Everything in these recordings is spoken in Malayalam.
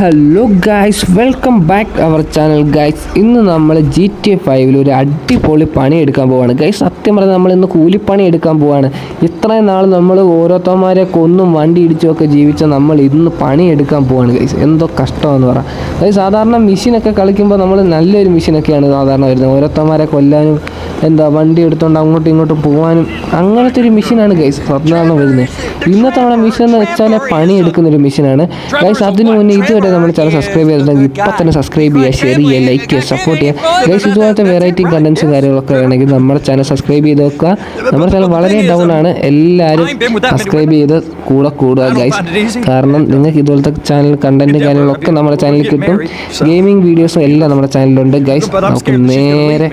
Hello guys welcome back our channel guys ഇന്ന് നമ്മൾ ജി ടി എ ഫൈവിൽ ഒരു അടിപൊളി പണി എടുക്കാൻ പോവാണ്. ഗൈസ് സത്യം പറഞ്ഞാൽ നമ്മൾ ഇന്ന് കൂലിപ്പണി എടുക്കാൻ പോവാണ്. ഇത്രയും നാൾ നമ്മൾ ഓരോരുത്തന്മാരെ കൊന്നും വണ്ടി ഇടിച്ചുമൊക്കെ ജീവിച്ച നമ്മൾ ഇന്ന് പണി എടുക്കാൻ പോവാണ് ഗൈസ് എന്തോ കഷ്ടമെന്ന് പറ. ഗൈസ് സാധാരണ മെഷീനൊക്കെ കളിക്കുമ്പോൾ നമ്മൾ നല്ലൊരു മെഷീനൊക്കെയാണ് സാധാരണ വരുന്നത്. ഓരോരുത്തന്മാരെ കൊല്ലാനും എന്താ വണ്ടി എടുത്തുകൊണ്ട് അങ്ങോട്ടും ഇങ്ങോട്ടും പോകാനും അങ്ങനത്തെ ഒരു മെഷീനാണ് ഗൈസ് പത്മനാഭം വരുന്നത് ഇന്നത്തെ നമ്മുടെ മെഷീൻ എന്ന് വെച്ചാൽ പണി എടുക്കുന്ന ഒരു മെഷീനാണ്. ഗൈസ് അതിന് മുന്നേ ഇതുവരെ നമ്മൾ ചാനൽ സബ്സ്ക്രൈബ് ചെയ്തിട്ടുണ്ടെങ്കിൽ ഇപ്പം തന്നെ സബ്സ്ക്രൈബ് ചെയ്യുക ഷെയർ ചെയ്യുക ലൈക്ക് ചെയ്യുക സപ്പോർട്ട് ചെയ്യുക. ഗൈസ് ഇതുപോലത്തെ വെറൈറ്റി കണ്ടൻസും കാര്യങ്ങളൊക്കെ വേണമെങ്കിൽ നമ്മുടെ ചാനൽ സബ്സ്ക്രൈബ് ചെയ്ത് വെക്കുക. നമ്മുടെ ചാനൽ വളരെ ഡൗൺ ആണ്. എല്ലാവരും സബ്സ്ക്രൈബ് ചെയ്ത് കൂടെ കൂടുക ഗൈസ് കാരണം നിങ്ങൾക്ക് ഇതുപോലത്തെ ചാനൽ കണ്ടന്റ് കാര്യങ്ങളൊക്കെ നമ്മുടെ ചാനലിൽ കിട്ടും. ഗെയിമിംഗ് വീഡിയോസും എല്ലാം നമ്മുടെ ചാനലിലുണ്ട് ഗൈസ് നമുക്ക് നേരെ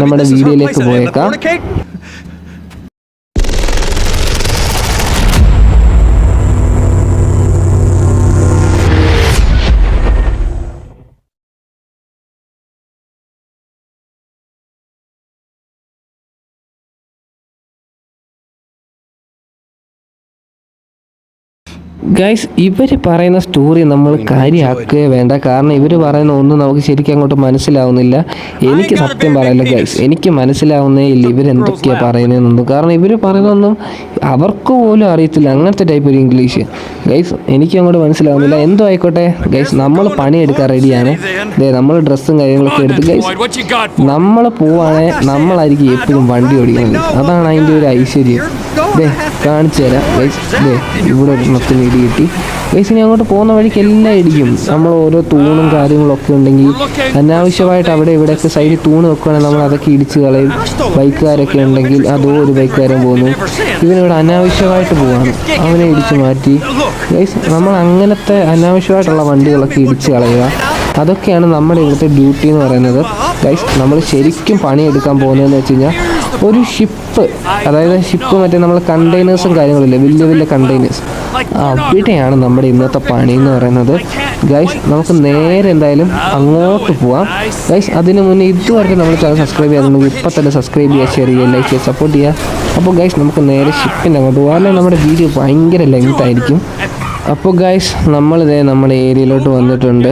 നമ്മുടെ വീഡിയോയിലേക്ക് പോയേക്കാം ഗൈസ് ഇവർ പറയുന്ന സ്റ്റോറി നമ്മൾ കാര്യമാക്കുകയേ വേണ്ട. കാരണം ഇവർ പറയുന്ന ഒന്നും നമുക്ക് ശരിക്കും അങ്ങോട്ട് മനസ്സിലാവുന്നില്ല. എനിക്ക് സത്യം പറയല്ല ഗൈസ് എനിക്ക് മനസ്സിലാവുന്നേ ഇല്ല ഇവരെന്തൊക്കെയാണ് പറയുന്നതെന്നൊന്നും കാരണം ഇവർ പറയുന്നതൊന്നും അവർക്ക് പോലും അറിയത്തില്ല. അങ്ങനത്തെ ടൈപ്പ് ഒരു ഇംഗ്ലീഷ് ഗൈസ് എനിക്ക് അങ്ങോട്ട് മനസ്സിലാവുന്നില്ല. എന്തോ ആയിക്കോട്ടെ. ഗൈസ് നമ്മൾ പണിയെടുക്കാൻ റെഡിയാണ് ദേ നമ്മൾ ഡ്രസ്സും കാര്യങ്ങളൊക്കെ എടുത്ത് ഗൈസ് നമ്മൾ പോവാണെങ്കിൽ നമ്മളായിരിക്കും എപ്പോഴും വണ്ടി ഓടിക്കുന്നത്. അതാണ് അതിന്റെ ഒരു ഐശ്വര്യം. കാണിച്ചു തരാം. ദേ ഇവിടെ ഒരെണ്ണത്തിന് ഇടി കിട്ടി. ഗൈസ് ഇനി അങ്ങോട്ട് പോകുന്ന വഴിക്ക് എല്ലാം ഇടിക്കും. നമ്മൾ ഓരോ തൂണും കാര്യങ്ങളൊക്കെ ഉണ്ടെങ്കിൽ അനാവശ്യമായിട്ട് അവിടെ ഇവിടെയൊക്കെ സൈഡിൽ തൂണ് വെക്കുകയാണെങ്കിൽ നമ്മൾ അതൊക്കെ ഇടിച്ച് കളയും. ബൈക്കുകാരൊക്കെ ഉണ്ടെങ്കിൽ അതോ ഒരു ബൈക്കുകാരൻ പോകുന്നു. ഇവനിവിടെ അനാവശ്യമായിട്ട് പോവാണ്. അവനെ ഇടിച്ച് മാറ്റി. ഗൈസ് നമ്മൾ അങ്ങനത്തെ അനാവശ്യമായിട്ടുള്ള വണ്ടികളൊക്കെ ഇടിച്ച് കളയുക. അതൊക്കെയാണ് നമ്മുടെ ഇവിടുത്തെ ഡ്യൂട്ടി എന്ന് പറയുന്നത്. ഗൈസ് നമ്മൾ ശരിക്കും പണിയെടുക്കാൻ പോകുന്നതെന്ന് വെച്ച് കഴിഞ്ഞാൽ ഒരു ഷിപ്പ് അതായത് ഷിപ്പ് മറ്റേ നമ്മൾ കണ്ടെയ്നേഴ്സും കാര്യങ്ങളില്ലേ വലിയ വലിയ കണ്ടെയ്നേഴ്സ് അവിടെയാണ് നമ്മുടെ ഇന്നത്തെ പണി എന്ന് പറയുന്നത്. ഗൈസ് നമുക്ക് നേരെ എന്തായാലും അങ്ങോട്ട് പോവാം. ഗൈസ് അതിന് മുന്നേ ഇതുവരെ നമ്മൾ ചാനൽ സബ്സ്ക്രൈബ് ചെയ്യാറുണ്ടെങ്കിൽ ഇപ്പം തന്നെ സബ്സ്ക്രൈബ് ചെയ്യുക ഷെയർ ചെയ്യുക ലൈക്ക് ചെയ്യുക സപ്പോർട്ട് ചെയ്യുക. അപ്പോൾ ഗൈസ് നമുക്ക് നേരെ ഷിപ്പിന്റെ അങ്ങോട്ട് പോകാം അല്ലെങ്കിൽ നമ്മുടെ വീഡിയോ ഭയങ്കര ലെങ്ത് ആയിരിക്കും. അപ്പോൾ ഗൈസ് നമ്മളിതേ നമ്മുടെ ഏരിയയിലോട്ട് വന്നിട്ടുണ്ട്.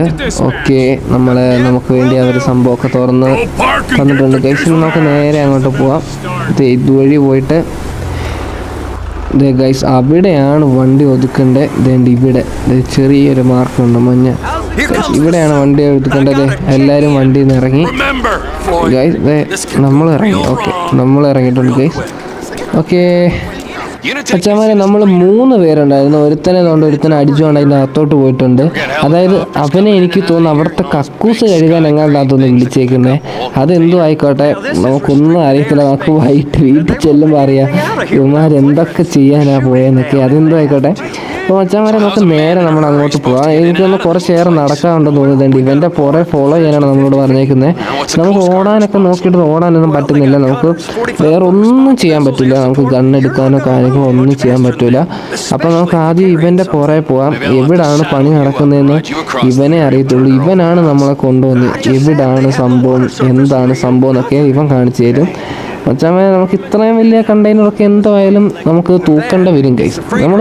ഓക്കെ നമ്മൾ നമുക്ക് വേണ്ടി അവർ സംഭവമൊക്കെ തുറന്ന് വന്നിട്ടുണ്ട് ഗൈസ് നമുക്ക് നേരെ അങ്ങോട്ട് പോവാം. ഇതുവഴി പോയിട്ട് ദേ ഗൈസ് അവിടെയാണ് വണ്ടി ഒതുക്കേണ്ടത് ഇതേണ്ട ഇവിടെ. ചെറിയൊരു മാർക്കുണ്ട് മഞ്ഞ. ഇവിടെയാണ് വണ്ടി ഒതുക്കേണ്ടത്. എല്ലാവരും വണ്ടിയിൽ നിന്ന് ഇറങ്ങി. ഗൈസ് നമ്മൾ ഇറങ്ങി ഓക്കെ നമ്മൾ ഇറങ്ങിയിട്ടുണ്ട് ഗൈസ് ഓക്കേ അച്ഛന്മാരെ നമ്മൾ മൂന്ന് പേരുണ്ടായിരുന്നു. ഒരുത്തനെ കൊണ്ട് ഒരുത്തനെ അടിച്ചുകൊണ്ട് അതിന്റെ അകത്തോട്ട് പോയിട്ടുണ്ട്. അതായത് അവനെ എനിക്ക് തോന്നുന്നു അവിടുത്തെ കക്കൂസ് കഴുകാൻ എങ്ങാണ്ടാത്തൊന്ന് വിളിച്ചേക്കുന്നത് അതെന്തോ ആയിക്കോട്ടെ. നമുക്കൊന്നും അറിയത്തില്ല. നമുക്ക് വൈകിട്ട് വീട്ടിൽ ചെല്ലുമ്പോൾ അറിയാം. ഇവന്മാരെന്തൊക്കെ ചെയ്യാനാണ് ചെയ്യാനാ പോയെന്നൊക്കെ. അതെന്തോ ആയിക്കോട്ടെ. അപ്പോൾ അച്ഛന്മാരെ നമുക്ക് നേരെ നമ്മൾ അങ്ങോട്ട് പോവാം. എനിക്കൊന്ന് കുറച്ചേറെ നടക്കാറുണ്ടെന്ന് തോന്നുന്നുണ്ട്. ഇവന്റെ പുറ ഫോളോ ചെയ്യാനാണ് നമ്മളോട് പറഞ്ഞേക്കുന്നത് നമുക്ക് ഓടാനൊക്കെ നോക്കിയിട്ട് ഓടാനൊന്നും പറ്റുന്നില്ല. നമുക്ക് വേറെ ഒന്നും ചെയ്യാൻ പറ്റില്ല. നമുക്ക് ഗണ്ണെടുക്കാനോ കാര്യങ്ങളോ ഒന്നും ചെയ്യാൻ പറ്റില്ല അപ്പോൾ നമുക്ക് ആദ്യം ഇവന്റെ പുറേ പോവാം. എവിടാണ് പണി നടക്കുന്നതെന്ന് ഇവനെ അറിയത്തുള്ളൂ. ഇവനാണ് നമ്മളെ കൊണ്ടുവന്ന് എവിടാണ് സംഭവം എന്താണ് സംഭവം എന്നൊക്കെ ഇവൻ കാണിച്ചു തരും. മച്ചാമേ നമുക്ക് ഇത്രയും വലിയ കണ്ടെയ്നറൊക്കെ എന്തായാലും നമുക്ക് തൂക്കേണ്ട വരും കൈസ് നമ്മൾ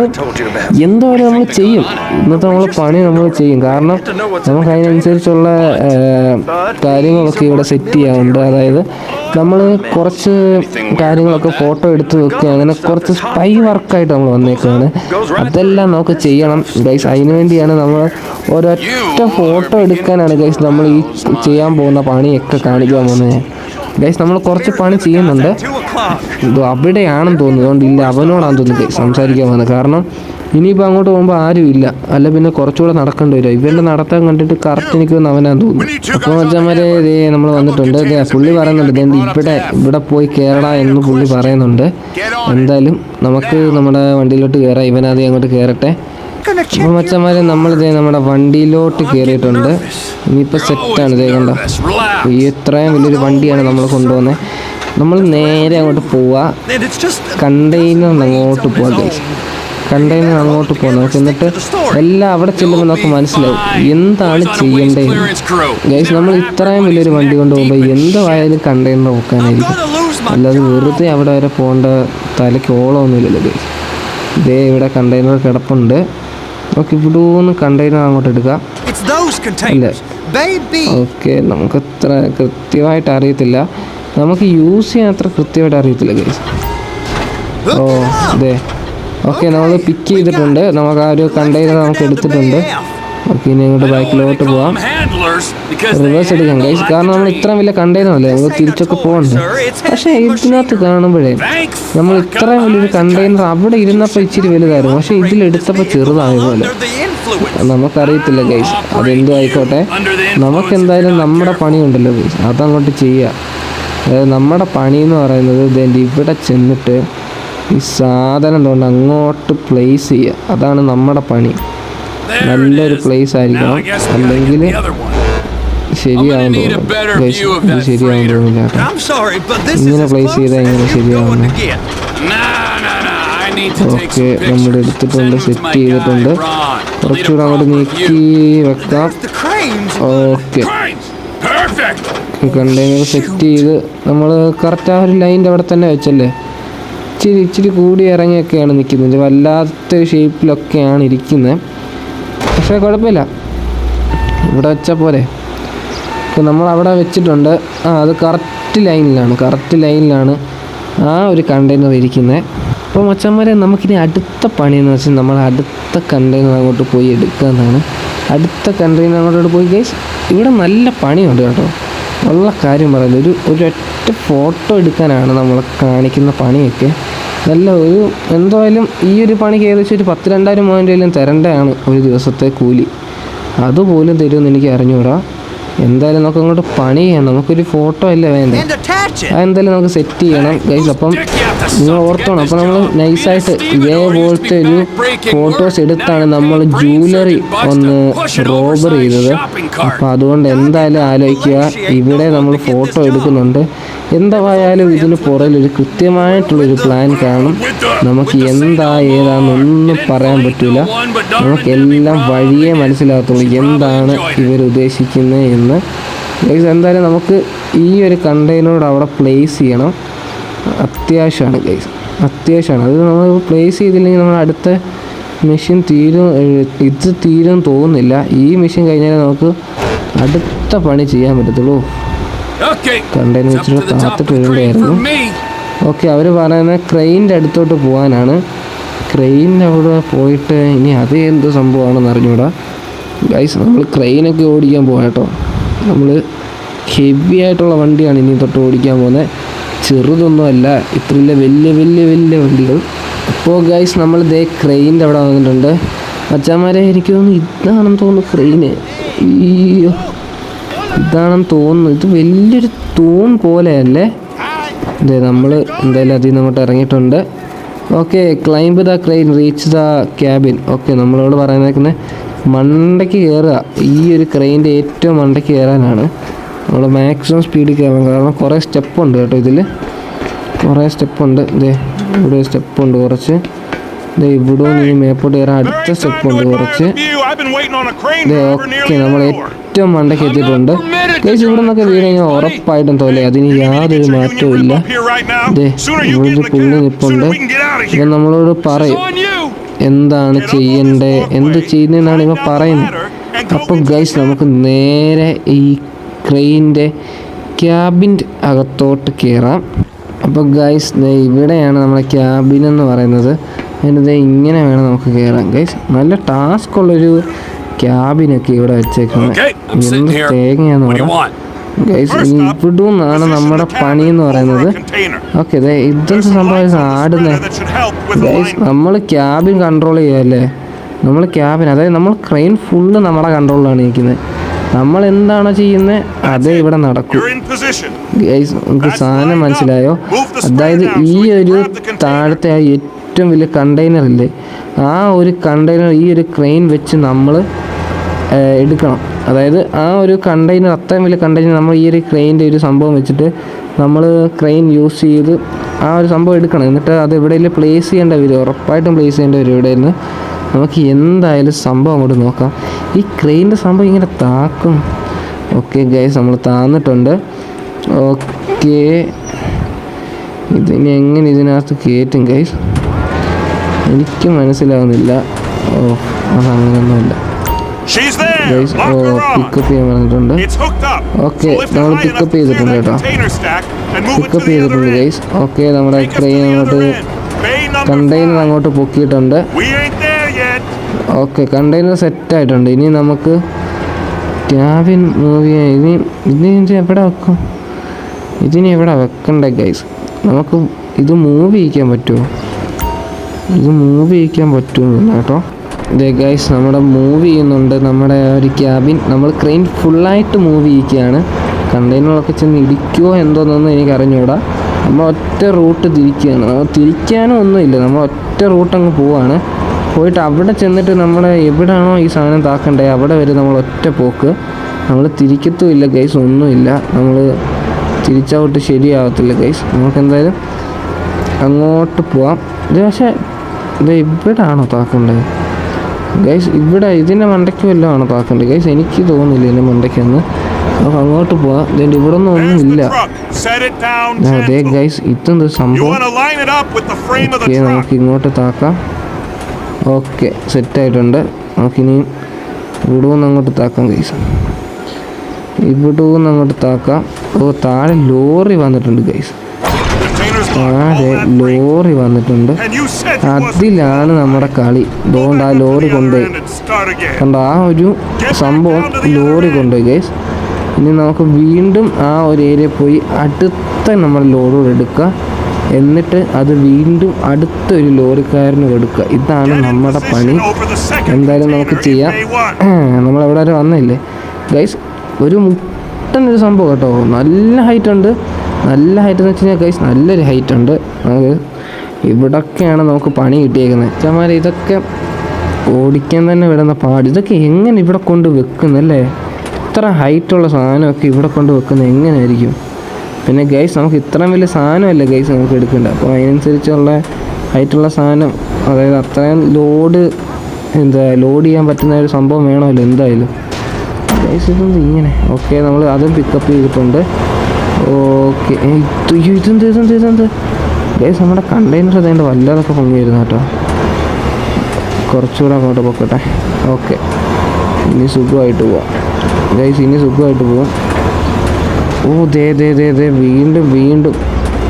എന്തായാലും നമ്മൾ ചെയ്യും. ഇന്നത്തെ നമ്മൾ പണി നമ്മൾ ചെയ്യും. കാരണം നമുക്ക് അതിനനുസരിച്ചുള്ള കാര്യങ്ങളൊക്കെ ഇവിടെ സെറ്റ് ചെയ്യാറുണ്ട് അതായത് നമ്മൾ കുറച്ച് കാര്യങ്ങളൊക്കെ ഫോട്ടോ എടുത്ത് വെക്കുക. അങ്ങനെ കുറച്ച് സ്പൈ വർക്കായിട്ട് നമ്മൾ വന്നേക്കാണ് അതെല്ലാം നമുക്ക് ചെയ്യണം ഗൈസ് അതിനു വേണ്ടിയാണ് നമ്മൾ ഒരൊറ്റ ഫോട്ടോ എടുക്കാനാണ് ഗൈസ് നമ്മൾ ഈ ചെയ്യാൻ പോകുന്ന പണിയൊക്കെ കാണിക്കാൻ പോകുന്നത്. ഗൈസ് നമ്മൾ കുറച്ച് പണി ചെയ്യുന്നുണ്ട്. ഇത് അവിടെയാണെന്ന് തോന്നുന്നു. അതുകൊണ്ട് ഇല്ല അവനോടാണ് തോന്നുന്നു. സംസാരിക്കാൻ വന്നത്. കാരണം ഇനിയിപ്പോൾ അങ്ങോട്ട് പോകുമ്പോൾ ആരും ഇല്ല. അല്ല പിന്നെ കുറച്ചുകൂടെ നടക്കേണ്ടി വരും. ഇവന്റെ നടത്താൻ കണ്ടിട്ട് കറക്റ്റ് എനിക്ക് അവനാന്ന് തോന്നുന്നു. അപ്പോൾ മച്ചന്മാരെ ഇതേ നമ്മൾ വന്നിട്ടുണ്ട്. പുള്ളി പറയുന്നുണ്ട്. ഇതേ ഇവിടെ ഇവിടെ പോയി കയറണ എന്ന് പുള്ളി പറയുന്നുണ്ട്. എന്തായാലും നമുക്ക് നമ്മുടെ വണ്ടിയിലോട്ട് കയറാം ഇവനാദ്യം അങ്ങോട്ട് കയറട്ടെ അപ്പോൾ നമ്മൾ ഇതേ നമ്മുടെ വണ്ടിയിലോട്ട് കയറിയിട്ടുണ്ട് ഇനിയിപ്പോൾ സെറ്റാണ് ഇതേ കണ്ട? ഇത്രയും വലിയൊരു വണ്ടിയാണ് നമ്മൾ കൊണ്ടുപോകുന്നത്. നമ്മൾ നേരെ അങ്ങോട്ട് പോവുക കണ്ടെയ്നർ അങ്ങോട്ട് പോവാ ഗൈസ് കണ്ടെയ്നർ അങ്ങോട്ട് പോകാം നമുക്ക് എന്നിട്ട് എല്ലാം അവിടെ ചെല്ലുമ്പോൾ നമുക്ക് മനസ്സിലാവും എന്താണ് ചെയ്യേണ്ടത്. ഗൈസ് നമ്മൾ ഇത്രയും വലിയൊരു വണ്ടി കൊണ്ട് പോകുമ്പോൾ എന്തായാലും കണ്ടെയ്നർ നോക്കാനായിരിക്കും. അല്ലാതെ വെറുതെ അവിടെ വരെ പോകേണ്ട തലയ്ക്ക് ഓളമൊന്നുമില്ലല്ലോ ഗൈസ് ഇതേ ഇവിടെ കണ്ടെയ്നർ കിടപ്പുണ്ട്. നമുക്ക് ഇവിടെ നിന്ന് കണ്ടെയ്നർ അങ്ങോട്ട് എടുക്കാം. ഓക്കെ നമുക്ക് അത്ര കൃത്യമായിട്ട് അറിയത്തില്ല. നമുക്ക് യൂസ് ചെയ്യാൻ അത്ര കൃത്യമായിട്ട് അറിയത്തില്ല ഗൈസ്. ഓ അതെ ഓക്കെ നമ്മൾ പിക്ക് ചെയ്തിട്ടുണ്ട്. നമുക്ക് ആ ഒരു കണ്ടെയ്നർ നമുക്ക് എടുത്തിട്ടുണ്ട്. ഓക്കെ ഇനി അങ്ങോട്ട് ബാക്കിലോട്ട് പോവാം. റിവേഴ്സ് എടുക്കാം ഗൈസ് കാരണം നമ്മൾ ഇത്രയും വലിയ കണ്ടെയ്നർ അല്ലേ നമ്മൾ തിരിച്ചൊക്കെ പോകണ്ടേ പക്ഷേ ഇതിനകത്ത് കാണുമ്പോഴേ നമ്മൾ ഇത്രയും വലിയൊരു കണ്ടെയ്നർ അവിടെ ഇരുന്നപ്പോൾ ഇച്ചിരി വലുതായിരുന്നു. പക്ഷേ ഇതിലെടുത്തപ്പോൾ ചെറുതായ പോലെ Under the influence. നമുക്കറിയത്തില്ല ഗൈസ് അതെന്തും ആയിക്കോട്ടെ. നമുക്ക് എന്തായാലും നമ്മുടെ പണിയുണ്ടല്ലോ ഗൈസ് അതങ്ങോട്ട് ചെയ്യുക അതായത് നമ്മുടെ പണി എന്ന് പറയുന്നത് ഇതെന്റെ ഇവിടെ ചെന്നിട്ട് ഈ സാധനം കൊണ്ട് അങ്ങോട്ട് പ്ലേസ് ചെയ്യുക. അതാണ് നമ്മുടെ പണി. നല്ലൊരു പ്ലേസ് ആയിരിക്കണം. അല്ലെങ്കിൽ ശരിയാവും ശരിയാവും തോന്നില്ല ഇങ്ങനെ പ്ലേസ് ചെയ്താൽ but this is ഇങ്ങനെ ശരിയാവുന്നു. ഓക്കെ നമ്മൾ എടുത്തിട്ടുണ്ട് സെറ്റ് ചെയ്തിട്ടുണ്ട്. കുറച്ചുകൂടെ അങ്ങോട്ട് നീക്കി വെക്കാം. ഓക്കെ കണ്ടെയ്നർ സെറ്റ് ചെയ്ത് നമ്മൾ കറക്റ്റ് ആ ഒരു ലൈന്റെ അവിടെ തന്നെ വെച്ചല്ലേ? ഇച്ചിരി ഇച്ചിരി കൂടി ഇറങ്ങിയൊക്കെയാണ് നിൽക്കുന്നത്. വല്ലാത്ത ഷേപ്പിലൊക്കെയാണ് ഇരിക്കുന്നത്. പക്ഷേ കുഴപ്പമില്ല. ഇവിടെ വെച്ചാൽ പോരെ. ഇപ്പം നമ്മൾ അവിടെ വെച്ചിട്ടുണ്ട്. ആ അത് കറക്റ്റ് ലൈനിലാണ് കറക്റ്റ് ലൈനിലാണ് ആ ഒരു കണ്ടെയ്നർ ഇരിക്കുന്നത് അപ്പോൾ മച്ചന്മാരെ നമുക്കിനി അടുത്ത പണിയെന്ന് വെച്ചാൽ നമ്മൾ അടുത്ത കണ്ടെയ്നർ അങ്ങോട്ട് പോയി എടുക്കുക എന്നാണ്. അടുത്ത കണ്ടെയ്നർ അങ്ങോട്ട് പോയി ഗൈസ് ഇവിടെ നല്ല പണിയുണ്ട് കേട്ടോ. നല്ല കാര്യം പറയുന്നത്. ഒരു ഒരൊറ്റ ഫോട്ടോ എടുക്കാനാണ് നമ്മൾ കാണിക്കുന്ന പണിയൊക്കെ. നല്ല ഒരു എന്തായാലും ഈ ഒരു പണിക്ക് ഏകദേശം ഒരു പത്ത് രണ്ടായിരം മൂവായിരം തരേണ്ടതാണ് ഒരു ദിവസത്തെ കൂലി. അതുപോലും തരുമെന്ന് എനിക്ക് അറിഞ്ഞുകൂടാ എന്തായാലും നമുക്ക് അങ്ങോട്ട് പണി ചെയ്യണം. നമുക്കൊരു ഫോട്ടോ അല്ലേ വേണ്ടേ? അതെന്തായാലും നമുക്ക് സെറ്റ് ചെയ്യണം ഗൈസ് അപ്പം നിങ്ങൾ ഓർത്തോണം. അപ്പം നമ്മൾ നൈസായിട്ട് ഇതേപോലത്തെ ഒരു ഫോട്ടോസ് എടുത്താണ് നമ്മൾ ജൂവലറി ഒന്ന് റോബർ ചെയ്തത്. അപ്പം അതുകൊണ്ട് എന്തായാലും ആലോചിക്കുക. ഇവിടെ നമ്മൾ ഫോട്ടോ എടുക്കുന്നുണ്ട്. എന്തായാലും ഇതിന് പുറകിലൊരു ഒരു കൃത്യമായിട്ടുള്ളൊരു പ്ലാൻ കാണും. നമുക്ക് എന്താ ഏതാണെന്നൊന്നും പറയാൻ പറ്റില്ല നമുക്കെല്ലാം വഴിയേ മനസ്സിലാകത്തുള്ളൂ. എന്താണ് ഇവർ ഉദ്ദേശിക്കുന്നത് എന്ന് ഗൈസ് എന്തായാലും നമുക്ക് ഈ ഒരു കണ്ടെയ്നറോട് അവിടെ പ്ലേസ് ചെയ്യണം. അത്യാവശ്യമാണ് ഗൈസ് അത്യാവശ്യമാണ്. അത് നമ്മൾ പ്ലേസ് ചെയ്തില്ലെങ്കിൽ നമ്മൾ അടുത്ത മെഷീൻ തീരും ഇത് തീരും തോന്നുന്നില്ല. ഈ മെഷീൻ കഴിഞ്ഞാൽ നമുക്ക് അടുത്ത പണി ചെയ്യാൻ പറ്റത്തുള്ളൂ. കണ്ടെയ്നർ വെച്ചിട്ട് കാത്തിട്ട് വരണ്ടായിരുന്നു. ഓക്കെ അവർ പറയുന്നത് ക്രെയിന്റെ അടുത്തോട്ട് പോകാനാണ്. ക്രെയിനിന്റെ അവിടെ പോയിട്ട് ഇനി അത് എന്ത് സംഭവമാണെന്ന് അറിഞ്ഞൂടാ. ഗൈസ് നമ്മൾ ക്രെയിനൊക്കെ ഓടിക്കാൻ പോകാം കേട്ടോ. നമ്മൾ ഹെവി ആയിട്ടുള്ള വണ്ടിയാണ് ഇനി തൊട്ട് ഓടിക്കാൻ പോകുന്നത്. ചെറുതൊന്നുമല്ല ഇത്രയില്ല വലിയ വലിയ വലിയ വണ്ടികൾ. അപ്പോൾ ഗൈസ് നമ്മൾ ദേ ക്രെയിന്റെ അവിടെ വന്നിട്ടുണ്ട്. അച്ഛന്മാരെ എനിക്ക് തോന്നുന്നു ഇതാണെന്ന് തോന്നുന്നു ക്രെയിന് അയ്യോ ഇതാണെന്ന് തോന്നുന്നു. ഇത് വലിയൊരു തൂൺ പോലെയല്ലേ? അതെ നമ്മൾ എന്തായാലും അതിൽ നിന്ന് അങ്ങോട്ട് ഇറങ്ങിയിട്ടുണ്ട്. Okay climb the crane reach the cabin okay നമ്മളോട് പറയുന്നേക്കുന്നത് മണ്ടയ്ക്ക് കയറുക. ഈ ഒരു ക്രെയിന്റെ ഏറ്റവും മണ്ടയ്ക്ക് കയറാനാണ്. നമ്മൾ മാക്സിമം സ്പീഡിൽ കയറണം. കാരണം കുറേ സ്റ്റെപ്പുണ്ട് കേട്ടോ ഇതിൽ കുറേ സ്റ്റെപ്പുണ്ട് ഇതേ ഇവിടെ സ്റ്റെപ്പ് ഉണ്ട് കുറച്ച്. ഇതേ ഇവിടെ നിന്ന് മേപ്പോട്ട് കയറാൻ അടുത്ത സ്റ്റെപ്പുണ്ട് കുറച്ച്. ഇതേ ഓക്കെ നമ്മൾ ഏറ്റവും മണ്ടയ്ക്ക് എത്തിയിട്ടുണ്ട്. ഗൈസ് ഇവിടെ നിന്നൊക്കെ വീട് കഴിഞ്ഞാൽ ഉറപ്പായിട്ടും തോലെ അതിന് യാതൊരു മാറ്റവും ഇല്ല. ഇതേ ഇവിടെ പുള്ളി നിൽപ്പുണ്ട് ഇത് നമ്മളോട് പറയും. എന്താണ് ചെയ്യണ്ടേ എന്ത് ചെയ്യുന്നതെന്നാണ് ഇവ പറയുന്നത്. അപ്പോൾ ഗൈസ് നമുക്ക് നേരെ ഈ ക്രെയിന്റെ ക്യാബിന്റെ അകത്തോട്ട് കയറാം അപ്പോൾ ഗൈസ് ഇവിടെയാണ് നമ്മളെ ക്യാബിൻ എന്ന് പറയുന്നത്. അതിന്റെ ഇങ്ങനെ വേണം നമുക്ക് കയറാം ഗൈസ് നല്ല ടാസ്ക് ഉള്ളൊരു ക്യാബിനൊക്കെ ഇവിടെ വെച്ചേക്കുന്നത് എന്ത്. തേങ്ങയാന്ന് പറയാം want? ഗൈസ് ഇവിടെ നിന്നാണ് നമ്മുടെ പണി എന്ന് പറയുന്നത്. ഓക്കെ അതെ ഇതൊരു സംഭവം ആടുന്നേ. ഗൈസ് നമ്മൾ ക്യാബിൻ കൺട്രോൾ ചെയ്യാല്ലേ? നമ്മൾ ക്യാബിൻ അതായത് നമ്മൾ ക്രെയിൻ ഫുള്ള് നമ്മുടെ കൺട്രോളിലാണ് ഇരിക്കുന്നത് നമ്മൾ എന്താണോ ചെയ്യുന്നത് അതേ ഇവിടെ നടക്കും. ഗൈസ് നമുക്ക് സാധനം മനസ്സിലായോ? അതായത് ഈ ഒരു താഴത്തെ ആ ഏറ്റവും വലിയ കണ്ടെയ്നർ ഇല്ലേ? ആ ഒരു കണ്ടെയ്നർ ഈ ഒരു ക്രെയിൻ വെച്ച് നമ്മൾ എടുക്കണം. അതായത് ആ ഒരു കണ്ടെയ്നർ അത്രയും വലിയ കണ്ടെയ്നർ നമ്മൾ ഈ ഒരു ക്രെയിന്റെ ഒരു സംഭവം വെച്ചിട്ട് നമ്മൾ ക്രെയിൻ യൂസ് ചെയ്ത് ആ ഒരു സംഭവം എടുക്കണം. എന്നിട്ട് അത് എവിടെയെങ്കിലും പ്ലേസ് ചെയ്യേണ്ട വരും. ഉറപ്പായിട്ടും പ്ലേസ് ചെയ്യേണ്ട വരും. ഇവിടെ നിന്ന് നമുക്ക് എന്തായാലും സംഭവം അങ്ങോട്ട് നോക്കാം. ഈ ക്രെയിന്റെ സംഭവം ഇങ്ങനെ താക്കും. ഓക്കെ ഗൈസ് നമ്മൾ താന്നിട്ടുണ്ട്. ഓക്കെ ഇതിനെ എങ്ങനെ ഇതിനകത്ത് കയറ്റും ഗൈസ് എനിക്ക് മനസ്സിലാവുന്നില്ല. ഓ അതങ്ങനെയൊന്നുമില്ല പിക്കപ്പ് ചെയ്യാൻ പറഞ്ഞിട്ടുണ്ട്. ഓക്കെ നമ്മൾ clear ചെയ്തിട്ടുണ്ട് കേട്ടോ. പിക്കപ്പ് ചെയ്തിട്ടുണ്ട്. ഗൈസ് ഓക്കെ നമ്മുടെ ക്രെയിൻ അങ്ങോട്ട് കണ്ടെയ്നർ അങ്ങോട്ട് പൊക്കിയിട്ടുണ്ട്. ഓക്കെ കണ്ടെയ്നർ സെറ്റ് ആയിട്ടുണ്ട്. ഇനി നമുക്ക് ക്യാബിൻ മൂവി ഇനി ഇനി ഇത് എവിടെ വെക്കും? ഇതിനി എവിടെ വെക്കണ്ടേ ഗൈസ് നമുക്ക് ഇത് മൂവ് ചെയ്യിക്കാൻ പറ്റുമോ? ഇത് മൂവ് ചെയ്യിക്കാൻ പറ്റുമെന്നില്ല കേട്ടോ. ഗൈസ് നമ്മുടെ മൂവ് ചെയ്യുന്നുണ്ട്. നമ്മുടെ ഒരു ക്യാബിൻ നമ്മൾ ക്രെയിൻ ഫുള്ളായിട്ട് മൂവ് ചെയ്യിക്കുകയാണ്. കണ്ടെയ്നറൊക്കെ ചെന്ന് ഇടിക്കുമോ എന്തോന്നൊന്നും എനിക്ക് അറിഞ്ഞൂടാ നമ്മൾ ഒറ്റ റൂട്ട് തിരിക്കുകയാണ്. നമ്മൾ തിരിക്കാനും ഒന്നുമില്ല. നമ്മൾ ഒറ്റ റൂട്ട് അങ്ങ് പോവാണ്. പോയിട്ട് അവിടെ ചെന്നിട്ട് നമ്മുടെ എവിടെയാണോ ഈ സാധനം താക്കണ്ടേ അവിടെ വരെ നമ്മൾ ഒറ്റ പോക്ക്. നമ്മൾ തിരിക്കത്തുമില്ല ഗൈസ് ഒന്നുമില്ല. നമ്മൾ തിരിച്ചോട്ട് ശരിയാവത്തില്ല ഗൈസ് നമുക്ക് എന്തായാലും അങ്ങോട്ട് പോവാം. ഇത് പക്ഷേ ഇത് ഇവിടാണോ താക്കണ്ടത് ഗൈസ് ഇവിടെ ഇതിന്റെ മണ്ടയ്ക്ക് വല്ലതാണ് ആണോ ഗൈസ് എനിക്ക് തോന്നുന്നില്ല ഇതിന്റെ മണ്ടയ്ക്കെന്ന് നമുക്ക് അങ്ങോട്ട് പോവാം. ഇതിന്റെ ഇവിടെ ഒന്നും ഒന്നുമില്ല. അതെ ഗൈസ് ഇതെന്ത് സംഭവം? ഓക്കെ നമുക്ക് ഇങ്ങോട്ട് താക്കാം. ഓക്കെ സെറ്റായിട്ടുണ്ട് നമുക്കിനി ഇവിടെ നിന്ന് അങ്ങോട്ട് താക്കാം ഗൈസ് ഇവിടെ നിന്ന് അങ്ങോട്ട് താക്കാം. ഓ താഴെ ലോറി വന്നിട്ടുണ്ട് ഗൈസ് Freight. ലോറി വന്നിട്ടുണ്ട്. അതിലാണ് നമ്മുടെ കളി. അതുകൊണ്ട് ആ ലോറി കൊണ്ടുപോയി. കണ്ട ആ ഒരു സംഭവം ലോറി കൊണ്ടുപോയി ഗൈസ് ഇനി നമുക്ക് വീണ്ടും ആ ഒരു ഏരിയ പോയി അടുത്ത നമ്മൾ ലോറി എടുക്കുക. എന്നിട്ട് അത് വീണ്ടും അടുത്ത ഒരു ലോറിക്കാരന് കൊടുക്കുക ഇതാണ് നമ്മുടെ പണി. എന്തായാലും നമുക്ക് ചെയ്യാം. നമ്മൾ എവിടെ വരെ വന്നില്ലേ ഗൈസ് ഒരു മുട്ടനൊരു സംഭവം കേട്ടോ. നല്ല ഹൈറ്റ് ഉണ്ട്. നല്ല ഹൈറ്റ് എന്ന് വെച്ച് കഴിഞ്ഞാൽ ഗൈസ് നല്ലൊരു ഹൈറ്റ് ഉണ്ട്. അത് ഇവിടൊക്കെയാണ് നമുക്ക് പണി കിട്ടിയേക്കുന്നത് ചമാർ ഇതൊക്കെ ഓടിക്കാൻ തന്നെ വിടുന്ന പാട്. ഇതൊക്കെ എങ്ങനെ ഇവിടെ കൊണ്ട് വെക്കുന്നല്ലേ ഇത്ര ഹൈറ്റുള്ള സാധനമൊക്കെ ഇവിടെ കൊണ്ട് വെക്കുന്നത് എങ്ങനെയായിരിക്കും? പിന്നെ ഗൈസ് നമുക്ക് ഇത്രയും വലിയ സാധനമല്ലേ ഗൈസ് നമുക്ക് എടുക്കേണ്ടത്? അപ്പോൾ അതിനനുസരിച്ചുള്ള ഹൈറ്റുള്ള സാധനം അതായത് അത്രയും ലോഡ് എന്താ ലോഡ് ചെയ്യാൻ പറ്റുന്ന ഒരു സംഭവം വേണമല്ലോ എന്തായാലും. ഗൈസ് ഇതെന്ത് ഇങ്ങനെ. ഓക്കെ നമ്മൾ അതും പിക്കപ്പ് ചെയ്തിട്ടുണ്ട്. ഓക്കെ. ഇതെന്ത് ഇതെന്ത് ഇതെന്ത് ഗൈസ് നമ്മുടെ കണ്ടെയ്നർ അതേണ്ട വല്ലാതൊക്കെ പൊങ്ങിയിരുന്നു കേട്ടോ. കുറച്ചുകൂടെ അങ്ങോട്ട് പൊക്കട്ടെ. ഓക്കെ. ഇനി സുഖമായിട്ട് പോവാം. ഗൈസ് ഇനി സുഖമായിട്ട് പോവാം. ഓ ദേ ദേ ദേ ദേ വീണ്ടും വീണ്ടും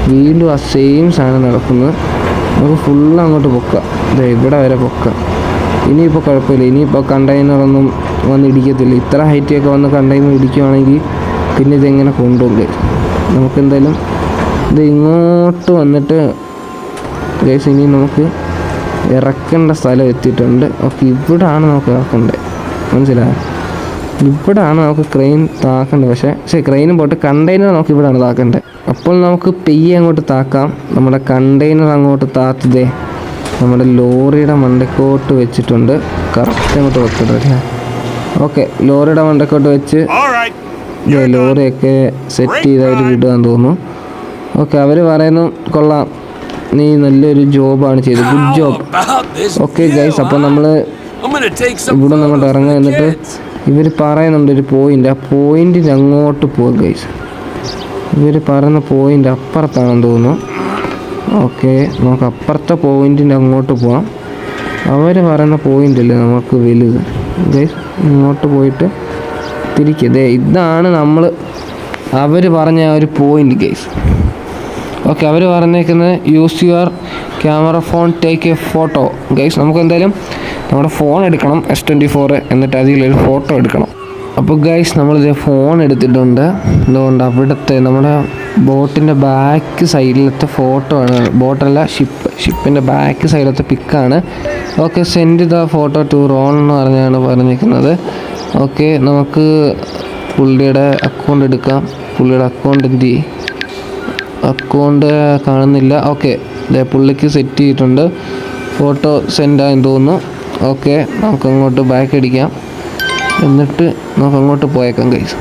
വീണ്ടും ആ സെയിം സാധനം നടക്കുന്നത്. നമുക്ക് ഫുള്ള് അങ്ങോട്ട് പൊക്കാം. ദേ ഇവിടെ വരെ പൊക്കാം. ഇനിയിപ്പോൾ കുഴപ്പമില്ല. ഇനിയിപ്പോൾ കണ്ടെയ്നറൊന്നും വന്ന് ഇടിക്കത്തില്ല. ഇത്ര ഹൈറ്റൊക്കെ വന്ന് കണ്ടെയ്നർ ഇടിക്കുവാണെങ്കിൽ പിന്നെ ഇതെങ്ങനെ കൊണ്ടുപോകും. നമുക്കെന്തായാലും ഇത് ഇങ്ങോട്ട് വന്നിട്ട് ഗൈസ് ഇനി നമുക്ക് ഇറക്കേണ്ട സ്ഥലം എത്തിയിട്ടുണ്ട്. ഓക്കെ ഇവിടാണ് നമുക്ക് ഇറക്കേണ്ടത്. മനസ്സിലായോ? ഇവിടാണ് നമുക്ക് ക്രെയിൻ താക്കേണ്ടത്. പക്ഷേ പക്ഷേ ക്രെയിനും പോട്ട് കണ്ടെയ്നർ നമുക്ക് ഇവിടാണ് താക്കേണ്ടത്. അപ്പോൾ നമുക്ക് പെയ്യ അങ്ങോട്ട് താക്കാം. നമ്മുടെ കണ്ടെയ്നർ അങ്ങോട്ട് താത്തതേ നമ്മുടെ ലോറിയുടെ മണ്ടക്കോട്ട് വെച്ചിട്ടുണ്ട്. കറക്റ്റ് അങ്ങോട്ട് വെക്കട്ടെ ഓക്കെ ലോറിയുടെ മണ്ടക്കോട്ട് വെച്ച് ലോറിയൊക്കെ സെറ്റ് ചെയ്ത് അവർ വിടുകയെന്ന് തോന്നുന്നു. ഓക്കെ അവർ പറയുന്നു കൊള്ളാം. നീ നല്ലൊരു ജോബാണ് ചെയ്തത്. ഗുഡ് ജോബ് ഓക്കെ ഗൈസ് അപ്പോൾ നമ്മൾ ഇവിടെ നമ്മൾ ഇറങ്ങുക എന്നിട്ട് ഇവർ പറയുന്നുണ്ട് ഒരു പോയിന്റ് ആ പോയിന്റിന് അങ്ങോട്ട് പോകും ഗൈസ് ഇവർ പറയുന്ന പോയിന്റ് അപ്പുറത്താണെന്ന് തോന്നുന്നു. ഓക്കെ നമുക്ക് അപ്പുറത്തെ പോയിന്റിന്റെ അങ്ങോട്ട് പോകാം അവർ പറയുന്ന പോയിന്റ് അല്ലേ നമുക്ക് വലുത്? ഗൈസ് ഇങ്ങോട്ട് പോയിട്ട് തിരിക്കുക ദേ ഇതാണ് നമ്മൾ അവർ പറഞ്ഞ ഒരു പോയിന്റ് ഗൈസ് ഓക്കെ അവർ പറഞ്ഞേക്കുന്നത് use your camera phone take a photo guys നമുക്ക് എന്തായാലും നമ്മുടെ ഫോൺ എടുക്കണം എസ് ട്വന്റി ഫോർ എന്നിട്ട് അതിലൊരു ഫോട്ടോ എടുക്കണം. അപ്പോൾ ഗൈസ് നമ്മളിത് ഫോൺ എടുത്തിട്ടുണ്ട്. അതുകൊണ്ട് അവിടുത്തെ നമ്മുടെ ബോട്ടിന്റെ ബാക്ക് സൈഡിലത്തെ ഫോട്ടോ ആണ്. ബോട്ടല്ല ഷിപ്പ് ഷിപ്പിന്റെ ബാക്ക് സൈഡിലത്തെ പിക്കാണ് okay send the photo to Ron എന്ന് പറഞ്ഞാണ് പറഞ്ഞിരിക്കുന്നത് ഓക്കെ നമുക്ക് പുള്ളിയുടെ അക്കൗണ്ട് എടുക്കാം. പുള്ളിയുടെ അക്കൗണ്ട് എന്ത് അക്കൗണ്ട് കാണുന്നില്ല. ഓക്കെ പുള്ളിക്ക് സെറ്റ് ചെയ്തിട്ടുണ്ട്. ഫോട്ടോ സെൻഡ് ആയെന്ന് തോന്നുന്നു. ഓക്കെ നമുക്ക് അങ്ങോട്ട് ബാക്ക് അടിക്കാം. എന്നിട്ട് നമുക്ക് അങ്ങോട്ട് പോയേക്കാം ഗൈസ്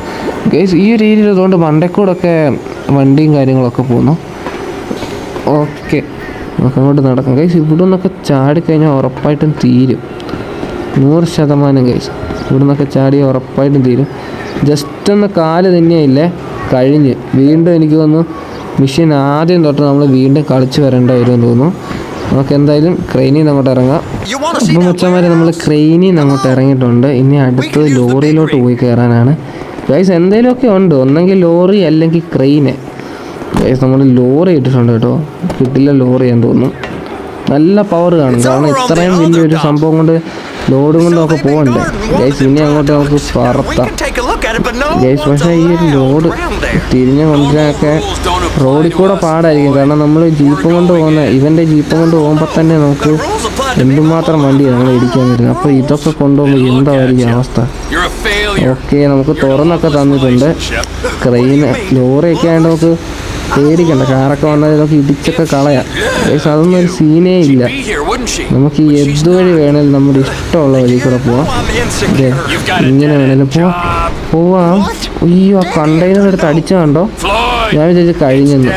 ഗൈസ് ഈ ഒരു രീതിയിൽ അതുകൊണ്ട് മണ്ടക്കൂടൊക്കെ വണ്ടിയും കാര്യങ്ങളൊക്കെ പോകുന്നു. ഓക്കെ നമുക്ക് അങ്ങോട്ട് നടക്കാം. ഗൈസ് ഇവിടെ നിന്നൊക്കെ ചാടിക്കഴിഞ്ഞാൽ ഉറപ്പായിട്ടും തീരും. നൂറ് ശതമാനം ഗൈസ് ഇവിടെ നിന്നൊക്കെ ചാടി ഉറപ്പായിട്ടും തീരും. ജസ്റ്റ് ഒന്ന് കാൽ തന്നെയില്ലേ? കഴിഞ്ഞ്. വീണ്ടും എനിക്ക് തോന്നുന്നു മെഷീൻ ആദ്യം തൊട്ട് നമ്മൾ വീണ്ടും കളിച്ച് വരേണ്ട വരുമെന്ന് തോന്നുന്നു. നമുക്ക് എന്തായാലും ക്രെയിനിൽ നിന്ന് അങ്ങോട്ട് ഇറങ്ങാം. അപ്പം that? നമ്മൾ ക്രെയിനിൽ നിന്ന് അങ്ങോട്ട് ഇറങ്ങിയിട്ടുണ്ട്. ഇനി അടുത്തത് ലോറിയിലോട്ട് പോയി കയറാനാണ് ഗൈസ് എന്തെങ്കിലുമൊക്കെ ഉണ്ട്. ഒന്നെങ്കിൽ ലോറി അല്ലെങ്കിൽ ക്രെയിന് ഗൈസ് നമ്മൾ ലോറി ഇട്ടിട്ടുണ്ട് കേട്ടോ. കിട്ടില്ല ലോറി എന്ന് തോന്നുന്നു. നല്ല പവർ കാണും. കാരണം ഇത്രയും വലിയൊരു സംഭവം കൊണ്ട് ലോഡും കൊണ്ട് നമുക്ക് പോകണ്ടേ ഗൈസ് ഇനി അങ്ങോട്ട് നമുക്ക് പറത്താം. ഗൈസ് പക്ഷേ ഈ ഒരു ലോഡ് തിരിഞ്ഞ കൊണ്ടിനൊക്കെ റോഡിൽ കൂടെ പാടായിരിക്കും. കാരണം നമ്മൾ ജീപ്പ് കൊണ്ട് പോകുന്ന ഇവന്റെ ജീപ്പ് കൊണ്ട് പോകുമ്പോൾ തന്നെ നമുക്ക്. എന്തുമാത്രം വണ്ടിയാണ് നമ്മൾ ഇടിക്കാൻ വരുന്നത് അപ്പോൾ ഇതൊക്കെ കൊണ്ടുപോകുമ്പോൾ എന്തായിരിക്കും അവസ്ഥ? ഓക്കെ നമുക്ക് തുറന്നൊക്കെ തന്നിട്ടുണ്ട്. ക്രെയിന് ലോറിയൊക്കെ ആയതുകൊണ്ട് നമുക്ക് പേടിക്കണ്ട. കാറൊക്കെ വന്നാൽ ഇതൊക്കെ ഇടിച്ചൊക്കെ കളയാം. പക്ഷെ അതൊന്നും ഒരു സീനേ ഇല്ല? നമുക്ക് എന്തുവഴി വേണേലും നമ്മുടെ ഇഷ്ടമുള്ള വഴി കൂടെ പോവാം. ഇങ്ങനെ വേണേലും പോവാം. പോവാം. അയ്യോ ആ കണ്ടെയ്നർ എടുത്ത് അടിച്ചു കണ്ടോ? ഞാൻ വിചാരിച്ചു കഴിഞ്ഞെന്ന്.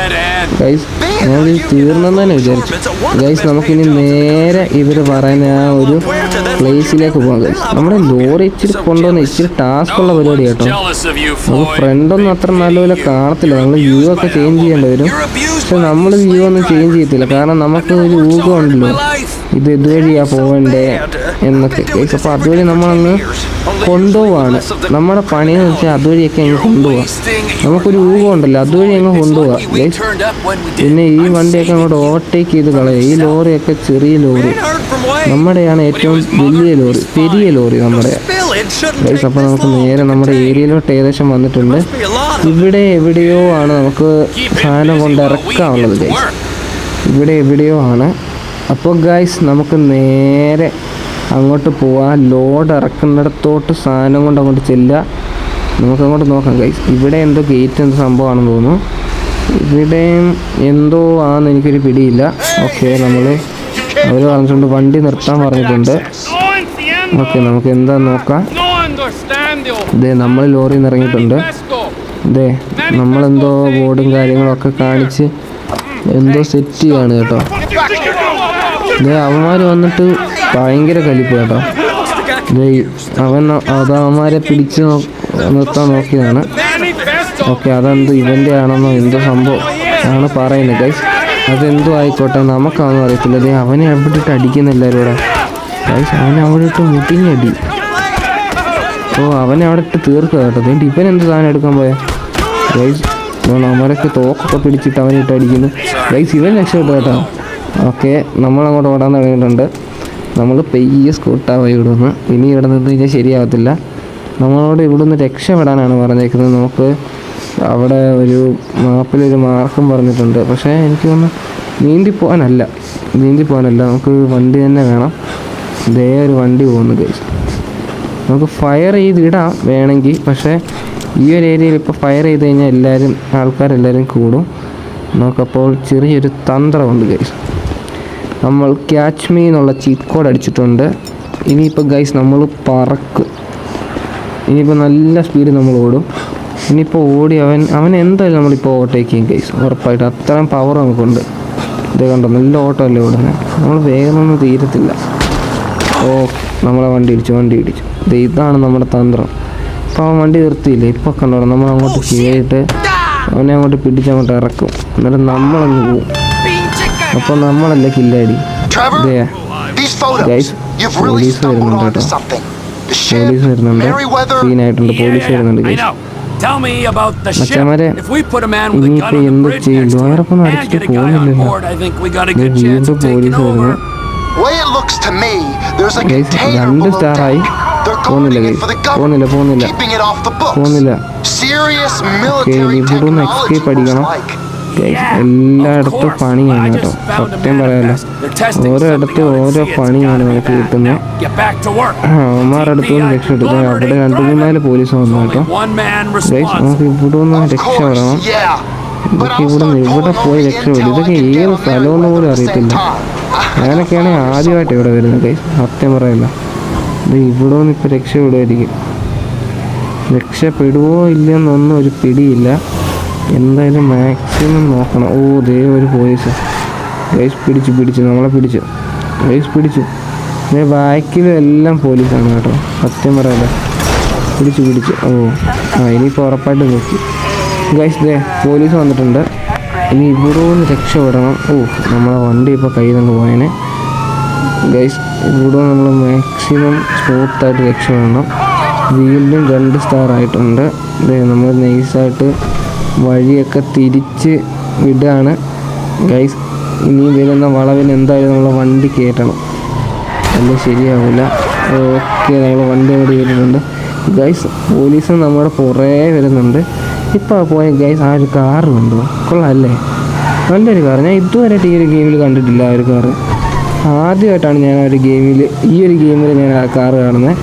ഗൈസ് ഞാൻ തീർന്നെന്ന് തന്നെ വിചാരിച്ചു. ഗൈസ് നമുക്കിനി നേരെ ഇവർ പറയുന്ന ആ ഒരു പ്ലേസിലേക്ക് പോകുന്നത് നമ്മുടെ ലോറി ഇച്ചിരി കൊണ്ടുവന്ന് ഇച്ചിരി ടാസ്ക് ഉള്ള പരിപാടി കേട്ടോ. നമുക്ക് ഫ്രണ്ടൊന്നും അത്ര നല്ലപോലെ കാണത്തില്ല. നമ്മൾ വ്യൂ ഒക്കെ ചേഞ്ച് ചെയ്യേണ്ടി വരും. പക്ഷെ നമ്മൾ വ്യൂ ഒന്നും ചേഞ്ച് ചെയ്യത്തില്ല. കാരണം നമുക്ക് ഒരു ഊഹം ഉണ്ടല്ലോ. ഇത് ഇതുവഴിയാ പോകണ്ടേ എന്നൊക്കെ അപ്പോൾ അതുവഴി നമ്മളങ്ങ് കൊണ്ടുപോവാണ്. നമ്മുടെ പണിയെന്ന് വെച്ചാൽ അതുവഴിയൊക്കെ അങ്ങ് കൊണ്ടുപോവാം. നമുക്കൊരു ഊഹം ഉണ്ടല്ലോ അതുവഴി അങ്ങ് കൊണ്ടുപോവാം. പിന്നെ ഈ വണ്ടിയൊക്കെ അങ്ങോട്ട് ഓവർടേക്ക് ചെയ്ത് കളയുക ഈ ലോറിയൊക്കെ ചെറിയ ലോറി. നമ്മുടെയാണ് ഏറ്റവും വലിയ ലോറി പെരിയ ലോറി നമ്മുടെ. അപ്പൊ ഗൈസ് അപ്പോൾ നമുക്ക് നേരെ നമ്മുടെ ഏരിയയിലോട്ട് ഏകദേശം വന്നിട്ടുണ്ട്. ഇവിടെ എവിടെയോ ആണ് നമുക്ക് സാധനം കൊണ്ട് ഇറക്കാനുള്ളത് ഗൈസ് ഇവിടെ എവിടെയോ ആണ് അപ്പോൾ ഗൈസ് നമുക്ക് നേരെ അങ്ങോട്ട് പോവാം. ലോഡ് ഇറക്കുന്നിടത്തോട്ട് സാധനം കൊണ്ട് അങ്ങോട്ട് ചെല്ലുക. നമുക്കങ്ങോട്ട് നോക്കാം ഗൈസ് ഇവിടെ എന്തോ ഗേറ്റ് എന്തോ സംഭവമാണെന്ന് തോന്നുന്നു. ഇവിടെയും എന്തോ ആണെന്ന് എനിക്കൊരു പിടിയില്ല. ഓക്കെ നമ്മൾ അവർ പറഞ്ഞിട്ടുണ്ട് വണ്ടി നിർത്താൻ പറഞ്ഞിട്ടുണ്ട്. ഓക്കെ നമുക്ക് എന്താ നോക്കാം? അതെ നമ്മൾ ലോറിയിൽ നിന്ന് ഇറങ്ങിയിട്ടുണ്ട്. ഇതേ നമ്മളെന്തോ ബോർഡും കാര്യങ്ങളൊക്കെ കാണിച്ച് എന്തോ സെറ്റ് ചെയ്യാണ് കേട്ടോ. അവന്മാർ വന്നിട്ട് ഭയങ്കര കലിപ്പ് കേട്ടോ അവൻ അത് അവന്മാരെ പിടിച്ച് നിർത്താൻ നോക്കിയതാണ്. ഓക്കെ അതെന്ത് ഇവന്റെ ആണെന്നോ എന്തോ സംഭവം ആണ് പറയുന്നത്. ഗൈസ് അതെന്തോ ആയിക്കോട്ടെ നമുക്കാണെന്ന് അറിയത്തില്ല. അതെ അവനെ അവിടെ ഇട്ട് അടിക്കുന്ന എല്ലാവരും ഗൈസ് അവനെ അവിടെ ഇട്ട് മുട്ടിഞ്ഞടി. ഓ അവനെ അവിടെ ഇട്ട് തീർക്കുക കേട്ടോ. അതുകൊണ്ട് ഇവൻ എന്ത് സാധനം എടുക്കാൻ പോയ? ഗൈസ് അവരൊക്കെ തോക്കൊക്കെ പിടിച്ചിട്ട് അവനെ ഇട്ട് അടിക്കുന്നു. ഗൈസ് ഇവൻ രക്ഷപ്പെട്ടു കേട്ടോ. ഓക്കെ നമ്മളങ്ങോട്ട് ഓടാൻ തുടങ്ങിയിട്ടുണ്ട്. നമ്മൾ പെയ്യ സ്കൂട്ടാ പോയി ഇവിടുന്ന് ഇനി ഇവിടെ നിന്ന് കഴിഞ്ഞാൽ ശരിയാവത്തില്ല. നമ്മളോട് ഇവിടുന്ന് രക്ഷപ്പെടാനാണ് പറഞ്ഞേക്കുന്നത്. നമുക്ക് അവിടെ ഒരു മാപ്പിലൊരു മാർക്കും പറഞ്ഞിട്ടുണ്ട്. പക്ഷേ എനിക്ക് തോന്നുന്നു നീന്തി പോകാനല്ല നീന്തി പോകാനല്ല നമുക്ക് വണ്ടി തന്നെ വേണം. ഇതേ ഒരു വണ്ടി പോകുന്നു കേസ് നമുക്ക് ഫയർ ചെയ്തിടാം വേണമെങ്കിൽ പക്ഷേ ഈ ഒരു ഏരിയയിൽ ഇപ്പോൾ ഫയർ ചെയ്ത് കഴിഞ്ഞാൽ എല്ലാവരും ആൾക്കാരെല്ലാവരും കൂടും. നമുക്കപ്പോൾ ചെറിയൊരു തന്ത്രമുണ്ട് ഗൈസ് നമ്മൾ ക്യാച്ച് മീ എന്നുള്ള ചീറ്റ് കോഡ് അടിച്ചിട്ടുണ്ട്. ഇനിയിപ്പോൾ ഗൈസ് നമ്മൾ പറക്കും. ഇനിയിപ്പോൾ നല്ല സ്പീഡിൽ നമ്മൾ ഓടും. ഇനിയിപ്പോൾ ഓടി അവൻ അവൻ എന്തായാലും നമ്മളിപ്പോൾ ഓവർടേക്ക് ചെയ്യും ഗൈസ് ഉറപ്പായിട്ട് അത്രയും പവർ നമുക്കുണ്ട്. ഇത് കണ്ടോ നല്ല ഓട്ടമല്ലേ ഓടുന്നത് നമ്മൾ വേഗം ഒന്നും തീരത്തില്ല. ഓ നമ്മളെ വണ്ടി ഇടിച്ചു വണ്ടി ഇടിച്ചു. ഇത് ഇതാണ് നമ്മുടെ തന്ത്രം. അപ്പോൾ അവൻ വണ്ടി നിർത്തിയില്ലേ? ഇപ്പോൾ കണ്ടോ നമ്മൾ അങ്ങോട്ട് കയറിയിട്ട് അവനെ അങ്ങോട്ട് പിടിച്ചങ്ങോട്ട് ഇറക്കും. എന്നിട്ട് നമ്മളങ്ങ് പോവും. അപ്പൊ നമ്മളല്ല കില്ലാടി? പോലീസ് വരുന്നുണ്ട് പോലീസ് വരുന്നുണ്ട്. സീനായിട്ടുണ്ട് പോലീസ് വരുന്നുണ്ട് എന്ത് ചെയ്യും വേറെപ്പം അടിച്ചിട്ട് പോകുന്നില്ലല്ലോ പോലീസ് വരുന്നു. രണ്ട് സ്റ്റാറായി പോകുന്നില്ല പോകുന്നില്ല പോകുന്നില്ല. പോകുന്നില്ല. ഇവിടെ എക്സ്കേപ്പ് അടിക്കണം. എല്ലായിടത്തും പണിയാണ് കേട്ടോ. സത്യം പറയാലോ ഓരോയിടത്തും at ഓരോ പണിയാണ് നമുക്ക്. കിട്ടുന്നത് നിന്ന് രക്ഷപ്പെട്ടു ദേ അവിടെ രണ്ട് മൂന്നാൽ പോലീസ് വന്നു കേട്ടോ. നമുക്ക് ഇവിടെ ഒന്ന് രക്ഷ രക്ഷപ്പെടണം. ഇതൊക്കെ ഇവിടെ നിന്ന് ഇവിടെ പോയി രക്ഷ വിടും രക്ഷപ്പെടും ഇതൊക്കെ ഏത് സ്ഥലമെന്ന് പോലും അറിയത്തില്ല. ഞാനൊക്കെയാണ് ആദ്യമായിട്ട് ഇവിടെ വരുന്നത് കൈ സത്യം പറയല്ല. ഇത് ഇവിടെ നിന്ന് ഇപ്പോൾ രക്ഷപ്പെടുമായിരിക്കും. രക്ഷപ്പെടുവോ ഇല്ലെന്നൊന്നും ഒരു പിടിയില്ല. എന്തായാലും മാക്സിമം നോക്കണം. ഓ ദേ ഒരു പോലീസ് ഗൈസ് പിടിച്ചു പിടിച്ചു. നമ്മളെ പിടിച്ചു. ഗൈസ് പിടിച്ചു. ദേ ബാക്കിലും എല്ലാം പോലീസാണ് കേട്ടോ. സത്യം പറയാതെ പിടിച്ചു പിടിച്ചു. ഓ ആ ഇനിയിപ്പോൾ ഉറപ്പായിട്ട് നോക്കി. ഗൈസ് ദേ പോലീസ് വന്നിട്ടുണ്ട്. ഇനി ഇവിടെ നിന്ന് രക്ഷപ്പെടണം. ഓ നമ്മളെ വണ്ടി ഇപ്പോൾ കയ്യിൽ നിന്ന് പോയേനെ. ഗൈസ് ഇവിടെ നമ്മൾ മാക്സിമം സ്മൂത്തായിട്ട് രക്ഷപ്പെടണം. വീണ്ടും രണ്ട് സ്റ്റാർ ആയിട്ടുണ്ട്. നമ്മൾ നൈസായിട്ട് വഴിയൊക്കെ തിരിച്ച് വിടാണ്. ഗൈസ് ഇനി വരുന്ന വളവിന് എന്തായാലും നമ്മളെ വണ്ടി കയറ്റണം. എല്ലാം ശരിയാവില്ല ഓക്കെ നമ്മൾ വണ്ടി അവിടെ കയറ്റിട്ടുണ്ട് ഗൈസ് പോലീസ് നമ്മുടെ പുറകെ വരുന്നുണ്ട്. ഇപ്പോൾ പോയ ഗൈസ് ആ ഒരു കാറ് കണ്ടു. കൊള്ളാമല്ലേ നല്ലൊരു കാർ ഞാൻ ഇതുവരെ ഈ ഒരു ഗെയിമിൽ കണ്ടിട്ടില്ല ആ ഒരു കാറ് ആദ്യമായിട്ടാണ് ഞാൻ ആ ഒരു ഗെയിമിൽ ഈ ഒരു ഗെയിമിൽ ഞാൻ ആ കാർ കാണുന്നത്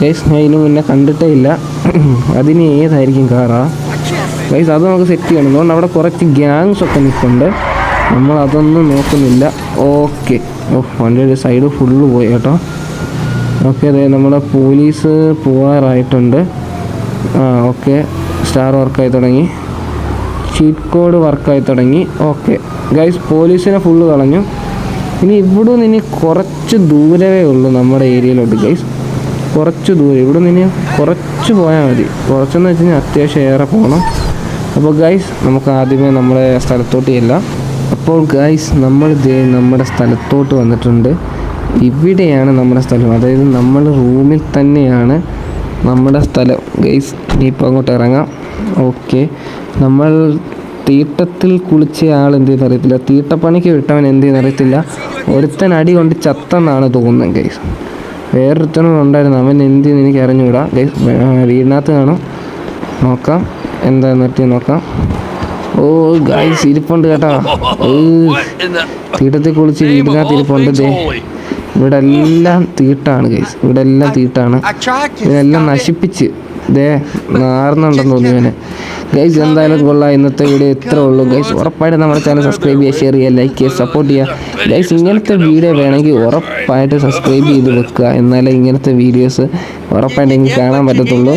ഗൈസ് ഞാൻ ഇതിനു മുന്നേ കണ്ടിട്ടേ ഇല്ല. അതിന് ഏതായിരിക്കും കാറാ ഗൈസ് അത് നമുക്ക് സെറ്റ് ചെയ്യണം. അതുകൊണ്ട് അവിടെ കുറച്ച് ഗ്യാങ്സ് ഒക്കെ നിൽക്കുന്നുണ്ട് നമ്മൾ അതൊന്നും നോക്കുന്നില്ല. ഓക്കെ ഓ വണ്ടിയുടെ സൈഡ് ഫുള്ള് പോയി കേട്ടോ. ഓക്കെ അതെ നമ്മുടെ പോലീസ് പോവാറായിട്ടുണ്ട് ആ ഓക്കെ സ്റ്റാർ വർക്കായി തുടങ്ങി. ചീറ്റ് കോഡ് വർക്കായി തുടങ്ങി. ഓക്കെ ഗൈസ് പോലീസിനെ ഫുള്ള് കളഞ്ഞു. ഇനി ഇവിടെ നിന്ന് ഇനി കുറച്ച് ദൂരമേ ഉള്ളൂ നമ്മുടെ ഏരിയയിലോട്ട് ഗൈസ് കുറച്ച് ദൂരം. ഇവിടെ നിന്ന് ഇനി കുറച്ച് പോയാൽ മതി. കുറച്ചെന്ന് വെച്ച് കഴിഞ്ഞാൽ അത്യാവശ്യം ഏറെ പോകണം. അപ്പോൾ ഗൈസ് നമുക്ക് ആദ്യമേ നമ്മുടെ സ്ഥലത്തോട്ട് ചെല്ലാം. അപ്പോൾ ഗൈസ് നമ്മൾ നമ്മുടെ സ്ഥലത്തോട്ട് വന്നിട്ടുണ്ട്. ഇവിടെയാണ് നമ്മുടെ സ്ഥലം. അതായത് നമ്മൾ റൂമിൽ തന്നെയാണ് നമ്മുടെ സ്ഥലം. ഗൈസ് ഇനിയിപ്പോൾ അങ്ങോട്ട് ഇറങ്ങാം. ഓക്കെ നമ്മൾ തീട്ടത്തിൽ കുളിച്ച ആൾ എന്ത് ചെയ്യുന്ന അറിയത്തില്ല. തീട്ടപ്പണിക്ക് വിട്ടവൻ എന്ത് ചെയ്യുന്ന അറിയത്തില്ല. ഒരുത്തൻ അടി കൊണ്ട് ചത്തെന്നാണ് തോന്നുന്നത് ഗൈസ് വേറൊരുത്തനും ഉണ്ടായിരുന്നു. അവൻ എന്ത് ചെയ്യുന്നു എനിക്ക് അറിഞ്ഞുകൂടാ ഗൈസ് വീടിനകത്ത് കാണും. നോക്കാം. എന്താ നിർത്തി നോക്കാം? ഓ ഗൈസ് ഇരിപ്പുണ്ട് കേട്ടോ. തീട്ടത്തിൽ കുളിച്ച് വീടിനകത്ത് ഇരിപ്പുണ്ട് ദേ. ഇവിടെ എല്ലാം തീട്ടാണ് ഗൈസ് ഇവിടെ എല്ലാം തീട്ടാണ്. ഇതെല്ലാം നശിപ്പിച്ച്. ദേ നാർന്നുണ്ടെന്ന് തോന്നുന്നു ഇവന്. ഗൈസ് എന്തായാലും കൊള്ളാം. ഇന്നത്തെ വീഡിയോ ഇത്രേ ഉള്ളൂ. ഗൈസ് ഉറപ്പായിട്ട് നമ്മുടെ ചാനൽ സബ്സ്ക്രൈബ് ചെയ്യുക ഷെയർ ചെയ്യുക ലൈക്ക് ചെയ്യുക സപ്പോർട്ട് ചെയ്യുക. ഗൈസ് ഇങ്ങനത്തെ വീഡിയോ വേണമെങ്കിൽ ഉറപ്പായിട്ട് സബ്സ്ക്രൈബ് ചെയ്ത് വെക്കുക. എന്നാലേ ഇങ്ങനത്തെ വീഡിയോസ് ഉറപ്പായിട്ട് എനിക്ക് കാണാൻ പറ്റത്തുള്ളൂ.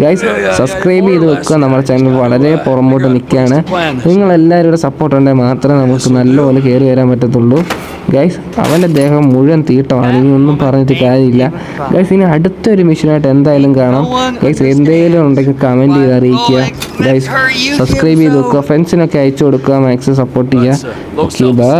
ഗൈസ് സബ്സ്ക്രൈബ് ചെയ്ത് വെക്കുക. നമ്മുടെ ചാനൽ വളരെ പുറമോട്ട് നിൽക്കുകയാണ്. നിങ്ങളെല്ലാവരുടെ സപ്പോർട്ട് ഉണ്ടെങ്കിൽ മാത്രമേ നമുക്ക് നല്ലപോലെ കയറി വരാൻ പറ്റത്തുള്ളൂ. ഗൈസ് അവന്റെ ദേഹം മുഴുവൻ തീട്ടമാണ്. ഇനി ഒന്നും പറഞ്ഞിട്ട് കാര്യമില്ല. ഗൈസ് ഇനി അടുത്തൊരു മിഷനായിട്ട് എന്തായാലും കാണാം. ഗൈസ് എന്തെങ്കിലും ഉണ്ടെങ്കിൽ കമന്റ് ചെയ്ത് അറിയിക്കുക. ഗൈസ് സബ്സ്ക്രൈബ് ചെയ്ത് വെക്കുക. ഫ്രണ്ട്സിനൊക്കെ അയച്ചു കൊടുക്കുക. മാക്സിമം സപ്പോർട്ട് ചെയ്യുക. Okay bye